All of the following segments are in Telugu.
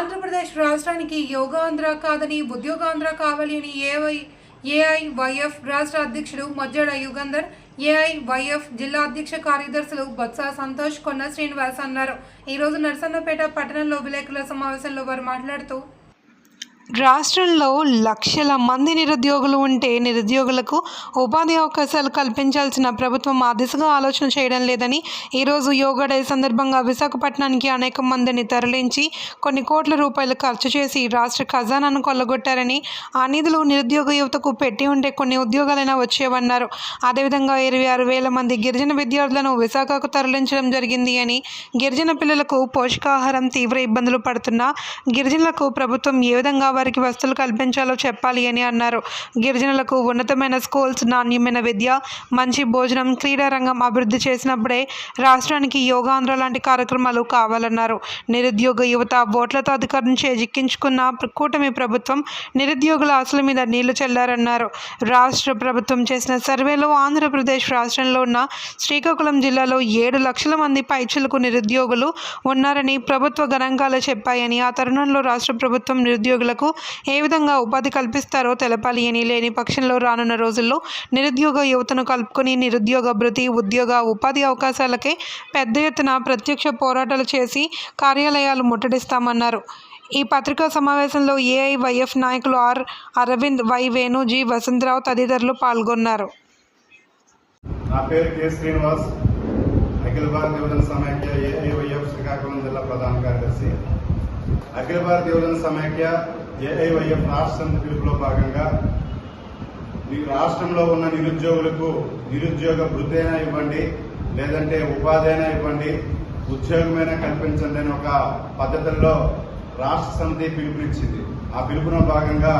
ఆంధ్రప్రదేశ్ రాష్ట్రానికి యోగాంధ్ర కాదని ఉద్యోగాంధ్ర కావాలి అని ఏవై ఏఐవైఎఫ్ రాష్ట్ర అధ్యక్షుడు మజ్జడ యుగంధర్ ఏఐవైఎఫ్ జిల్లా అధ్యక్ష కార్యదర్శులు బొత్స సంతోష్ కొన్న శ్రీనివాస్ అన్నారు. ఈరోజు నరసన్నపేట పట్టణంలో విలేకరుల సమావేశంలో వారు మాట్లాడుతూ రాష్ట్రంలో లక్షల మంది నిరుద్యోగులు ఉంటే నిరుద్యోగులకు ఉపాధి అవకాశాలు కల్పించాల్సిన ప్రభుత్వం ఆ దిశగా ఆలోచన చేయడం లేదని ఈరోజు యోగా డే సందర్భంగా విశాఖపట్నానికి అనేక మందిని తరలించి కొన్ని కోట్ల రూపాయలు ఖర్చు చేసి రాష్ట్ర ఖజానాను కొల్లగొట్టారని ఆ నిధులు నిరుద్యోగ యువతకు పెట్టి ఉంటే కొన్ని ఉద్యోగాలైనా వచ్చేవన్నారు. అదేవిధంగా ఇరవై ఆరు వేల మంది గిరిజన విద్యార్థులను విశాఖకు తరలించడం జరిగింది అని గిరిజన పిల్లలకు పోషకాహారం తీవ్ర ఇబ్బందులు పడుతున్నా గిరిజనులకు ప్రభుత్వం ఏ విధంగా వారికి వసతులు కల్పించాలో చెప్పాలి అని అన్నారు. గిరిజనులకు ఉన్నతమైన స్కూల్స్ నాణ్యమైన విద్య మంచి భోజనం క్రీడా రంగం అభివృద్ధి చేసినప్పుడే రాష్ట్రానికి యోగాంధ్ర లాంటి కార్యక్రమాలు కావాలన్నారు. నిరుద్యోగ యువత ఓట్లతో అధికారం చేజిక్కించుకున్న కూటమి ప్రభుత్వం నిరుద్యోగుల ఆశల మీద నీళ్ళు చల్లారన్నారు. రాష్ట్ర ప్రభుత్వం చేసిన సర్వేలో ఆంధ్రప్రదేశ్ రాష్ట్రంలో ఉన్న శ్రీకాకుళం జిల్లాలో ఏడు లక్షల మంది పైచులకు నిరుద్యోగులు ఉన్నారని ప్రభుత్వ గణాంకాలు చెప్పాయని ఆ తరుణంలో రాష్ట్ర ప్రభుత్వం నిరుద్యోగులకు ఏ విధంగా ఉపాధి కల్పిస్తారో తెలపాలి అని లేని పక్షంలో రానున్న రోజుల్లో నిరుద్యోగ యువతను కలుపుకొని నిరుద్యోగ భృతి ఉద్యోగ ఉపాధి అవకాశాలకే పెద్ద ఎత్తున ప్రత్యక్ష పోరాటాలు చేసి కార్యాలయాలు ముట్టడిస్తామన్నారు. ఈ పత్రికా సమావేశంలో ఏఐవైఎఫ్ నాయకులు R Arvind Y Venu G Vasantharao తదితరులు పాల్గొన్నారు. నా పేరు కె శ్రీనివాస్. అఖిల భారత యువజన సమైక్య ఏఐవైఎఫ్ శ్రీకాకుళం జిల్లా ప్రధాన కార్యదర్శి. అఖిల భారత యువజన సమైక్య ఏఐవైఎఫ్ రాష్ట్ర సమితి పిలుపులో భాగంగా మీ రాష్ట్రంలో ఉన్న నిరుద్యోగులకు నిరుద్యోగ వృత్తి అయినా ఇవ్వండి లేదంటే ఉపాధి అయినా ఇవ్వండి ఉద్యోగమైనా కల్పించండి అని ఒక పద్ధతుల్లో రాష్ట్ర సమితి పిలుపునిచ్చింది. ఆ పిలుపులో భాగంగా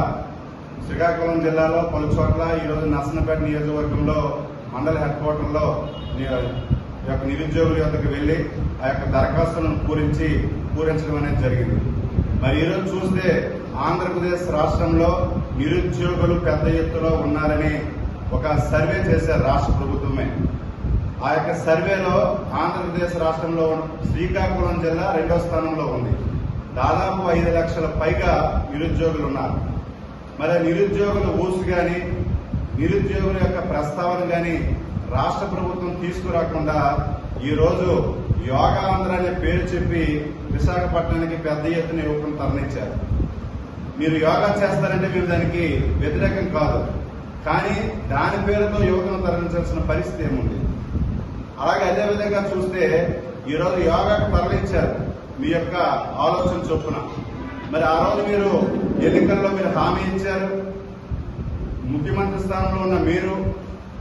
శ్రీకాకుళం జిల్లాలో పలు చోట్ల ఈరోజు నర్సనపేట నియోజకవర్గంలో మండల హెడ్ క్వార్టర్లో ఈ యొక్క నిరుద్యోగుల యొక్కకి వెళ్ళి ఆ యొక్క దరఖాస్తులను పూరించి పూరించడం అనేది జరిగింది. మరి ఈరోజు చూస్తే ఆంధ్రప్రదేశ్ రాష్ట్రంలో నిరుద్యోగులు పెద్ద ఎత్తులో ఉన్నారని ఒక సర్వే చేశారు రాష్ట్ర ప్రభుత్వమే. ఆ యొక్క సర్వేలో ఆంధ్రప్రదేశ్ రాష్ట్రంలో శ్రీకాకుళం జిల్లా రెండో స్థానంలో ఉంది. దాదాపు ఐదు లక్షల పైగా నిరుద్యోగులు ఉన్నారు. మరి నిరుద్యోగుల ఊసు కానీ నిరుద్యోగుల యొక్క ప్రస్తావన కానీ రాష్ట్ర ప్రభుత్వం తీసుకురాకుండా ఈరోజు రోజు యోగాంధ్ర అనే పేరు చెప్పి విశాఖపట్నానికి పెద్ద ఎత్తున యువకులను తరలించారు. మీరు యోగా చేస్తారంటే మీరు దానికి వ్యతిరేకం కాదు. కానీ దాని పేరుతో యువకులను తరలించాల్సిన పరిస్థితి ఏముంది? అలాగే అదే విధంగా చూస్తే ఈరోజు యోగాకు తరలించారు మీ యొక్క ఆలోచన చొప్పున. మరి ఆ రోజు మీరు ఎన్నికల్లో మీరు హామీ ఇచ్చారు? ముఖ్యమంత్రి స్థానంలో ఉన్న మీరు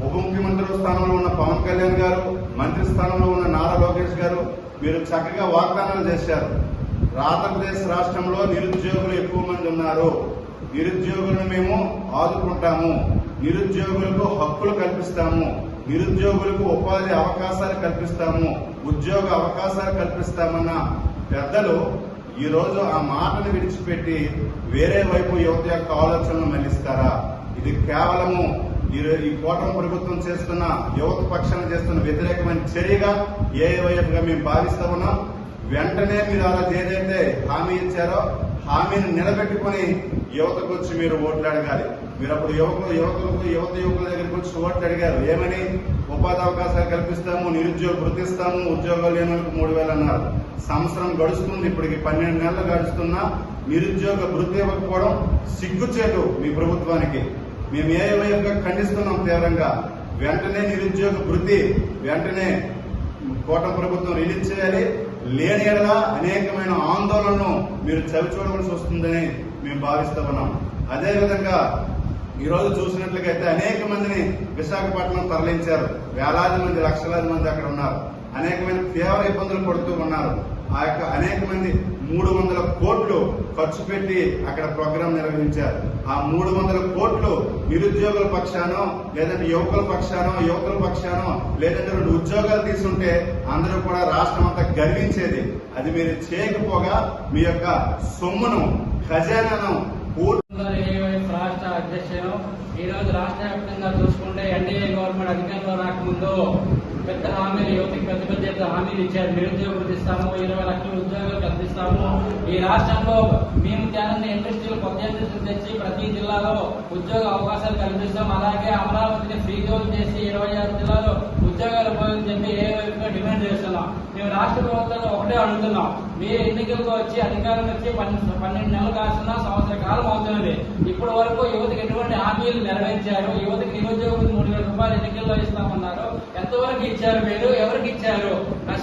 ఉప ముఖ్యమంత్రి స్థానంలో ఉన్న పవన్ కళ్యాణ్ గారు మంత్రి స్థానంలో ఉన్న నారా లోకేష్ గారు మీరు చక్కగా వాగ్దానాలు చేశారు. ఆంధ్రప్రదేశ్ రాష్ట్రంలో నిరుద్యోగులు ఎక్కువ మంది ఉన్నారు. నిరుద్యోగులను మేము ఆదుకుంటాము. నిరుద్యోగులకు హక్కులు కల్పిస్తాము. నిరుద్యోగులకు ఉపాధి అవకాశాలు కల్పిస్తాము. ఉద్యోగ అవకాశాలు కల్పిస్తామన్న పెద్దలు ఈరోజు ఆ మాటను విడిచిపెట్టి వేరే వైపు యువత యొక్క ఆలోచనలు మళ్ళిస్తారా ఇది కేవలము ఈ ఈ కూటమి ప్రభుత్వం చేస్తున్న యువత పక్షాన చేస్తున్న వ్యతిరేకమైన చర్యగా ఏఐవైఎఫ్ వైపుగా మేము భావిస్తా ఉన్నాం. వెంటనే మీరు అలా ఏదైతే హామీ ఇచ్చారో హామీని నిలబెట్టుకుని యువతకు వచ్చి మీరు ఓట్లు అడగాలి. మీరు అప్పుడు యువకులు యువకులకు యువత యువకుల దగ్గరికి వచ్చి ఓట్లు అడిగారు. ఏమని? ఉపాధి అవకాశాలు కల్పిస్తాము నిరుద్యోగ గుర్తిస్తాము ఉద్యోగాలు లేని వాళ్ళకి మూడు వేలు అన్నారు. సంవత్సరం గడుస్తుంది ఇప్పటికి పన్నెండు నెలలు గడుస్తున్నా నిరుద్యోగ వృత్తి ఇవ్వకపోవడం సిగ్గుచేటు మీ ప్రభుత్వానికి. మేము ఏ వైపుగా ఖండిస్తున్నాం తీవ్రంగా? వెంటనే నిరుద్యోగ వృత్తి వెంటనే కోట ప్రభుత్వం రిలీజ్ చేయాలి. లేని ఎడలా అనేకమైన ఆందోళనను మీరు చవి చూడవలసి వస్తుందని మేము భావిస్తూ ఉన్నాం. అదేవిధంగా ఈరోజు చూసినట్లయితే అనేక మందిని విశాఖపట్నం తరలించారు. వేలాది మంది లక్షలాది మంది అక్కడ ఉన్నారు. అనేకమైన తీవ్ర ఇబ్బందులు పడుతూ ఉన్నారు. ఆ యొక్క అనేక మంది మూడు వందల కోట్లు ఖర్చు పెట్టి అక్కడ ప్రోగ్రాం నిర్వహించారు. ఆ మూడు వందల కోట్లు నిరుద్యోగుల పక్షానో లేదంటే యువకుల పక్షానో యువకుల పక్షానో లేదంటే రెండు ఉద్యోగాలు తీసుంటే అందరూ కూడా రాష్ట్రం అంతా గర్వించేది. అది మీరు చేయకపోగా మీ యొక్క సొమ్మును ఖజానాను పూర్తి రాష్ట్ర అధ్యక్షులు ఈ రోజు రాష్ట్ర వ్యాప్తంగా చూసుకుంటే ఎన్డీఏ గవర్నమెంట్ అధికారంలో రాకముందు పెద్ద హామీలు యువతకి పెద్ద పెద్ద పెద్ద హామీలు ఇచ్చారు. నిరుద్యోగులు ఇస్తాము ఇరవై లక్షల ఉద్యోగాలు ఈ రాష్ట్రంలో మేము త్యాగన్న ఇండస్ట్రీలు కొత్త ఇండస్ట్రీలు తెచ్చి ప్రతి జిల్లాలో ఉద్యోగ అవకాశాలు కల్పిస్తాం. అలాగే అమరావతిని ఫ్రీ జోన్ చేసి ఇరవై ఆరు జిల్లాలో ఉద్యోగాలు ఇవ్వాలని చెప్పి ఏ వైపుగా డిమాండ్ చేస్తున్నాం. మేము రాష్ట్ర ప్రభుత్వంలో ఒకటే అడుగుతున్నాం. మీరు ఎన్నికలకు వచ్చి అధికారం వచ్చి పన్నెండు పన్నెండు నెలలు కాస్తున్నా సంవత్సర కాలం అవుతున్నది. ఇప్పటి వరకు యువతకి ఎటువంటి హామీలు నెరవేర్చారు? యువతకి నిరుద్యోగ మూడు వేల రూపాయలు ఎన్నికల్లో ఇస్తామన్నారు. ఎంతవరకు ఇచ్చారు మీరు? ఎవరికి ఇచ్చారు?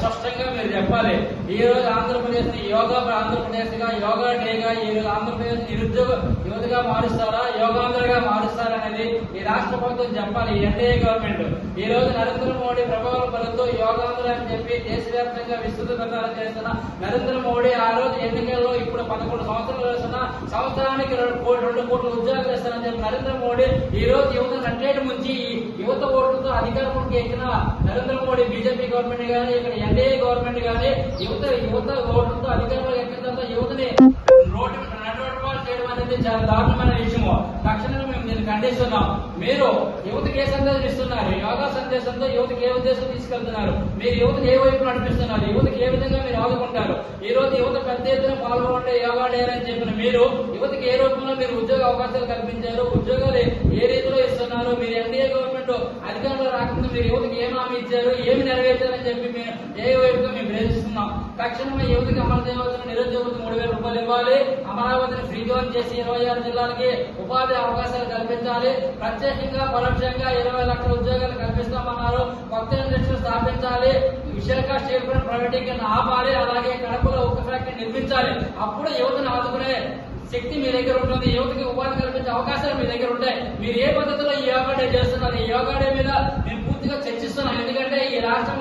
స్పష్టంగా మీరు చెప్పాలి. ఈ రోజు ఆంధ్రప్రదేశ్ని యోగా ఆంధ్రప్రదేశ్గా యోగా డేగా ఈ రోజు ఆంధ్రప్రదేశ్ నిరుద్యోగ యువతగా మారుస్తారా యోగాంధ్రగా మారుస్తారా అనేది ఈ రాష్ట్ర ప్రభుత్వం చెప్పాలి ఎన్డీఏ గవర్నమెంట్. ఈ రోజు నరేంద్ర మోడీ ప్రభావం పలుతూ యోగాంధ్ర అని చెప్పి దేశవ్యాప్తంగా విస్తృత ప్రచారం చేస్తున్న నరేంద్ర మోడీ ఆ రోజు ఎన్నికల్లో ఇప్పుడు పదకొండు సంవత్సరాలు వేస్తున్న సంవత్సరానికి రెండు కోటి రెండు కోట్ల ఉద్యోగాలు చేస్తారని చెప్పి నరేంద్ర మోడీ ఈ రోజు యువత కంటే ముంచి ఈ యువత ఓట్లతో అధికారంలోకి ఎక్కిన నరేంద్ర మోడీ బీజేపీ గవర్నమెంట్ గానీ ఇక్కడ ఎన్డీఏ గవర్నమెంట్ కానీ యువత యువత ఓట్లతో అధికారంలో ఎక్కిన తర్వాత యువతని రోడ్డు నడవడం చేయడం అనేది చాలా దారుణమైన విషయము. తక్షణమే మేము దీన్ని ఖండిస్తున్నాం మీరు యువతకి ఏ సందేశం ఇస్తున్నారు? యోగా సందేశంతో యువతకి ఏ ఉద్దేశం తీసుకెళ్తున్నారు? మీరు యువతకి ఏ వైపు నడిపిస్తున్నారు? యువతకి ఏ విధంగా మీరు ఆదుకుంటారు? ఈ రోజు యువత పెద్ద ఎత్తున పాల్గొంటే యోగా డే అని చెప్పిన మీరు యువతకి ఏ రూపంలో మీరు ఉద్యోగ అవకాశాలు కల్పించారు? ఉద్యోగాలు ఏ రీతిలో ఇస్తున్నారు? మీరు ఎంత మీరు యువతకి ఏమి హామీ ఇచ్చారు? ఏమి నెరవేర్చారని చెప్పి మేము ఏ వైపుగా మేము ప్రయత్నిస్తున్నాం తక్షణమే యువతకి అమలు చేయవలసిన నిరుద్యోగులకు మూడు వేల రూపాయలు ఇవ్వాలి. అమరావతిని ఫ్రీ జోన్ చేసి ఇరవై ఆరు జిల్లాలకి ఉపాధి అవకాశాలు కల్పించాలి. ప్రత్యేకంగా పరోక్షంగా ఇరవై లక్షల ఉద్యోగాలు కల్పిస్తామన్నారు. కొత్త ఇండస్ట్రీ స్థాపించాలి. విశాఖ స్టేట్ ప్రైవేటీకరణ ఆపాలి. అలాగే కడపలో ఒక ఫ్యాక్టరీ నిర్మించాలి. అప్పుడు యువతను ఆదుకునే శక్తి మీ దగ్గర ఉంటుంది. యువతకి ఉపాధి కల్పించే అవకాశాలు మీ దగ్గర ఉంటాయి. మీరు ఏ పద్ధతిలో ఈ యోగా డే చేస్తున్నారు? ఈ యోగా డే మీద మేము పూర్తిగా చర్చిస్తున్నాం. ఎందుకంటే ఈ రాష్ట్రం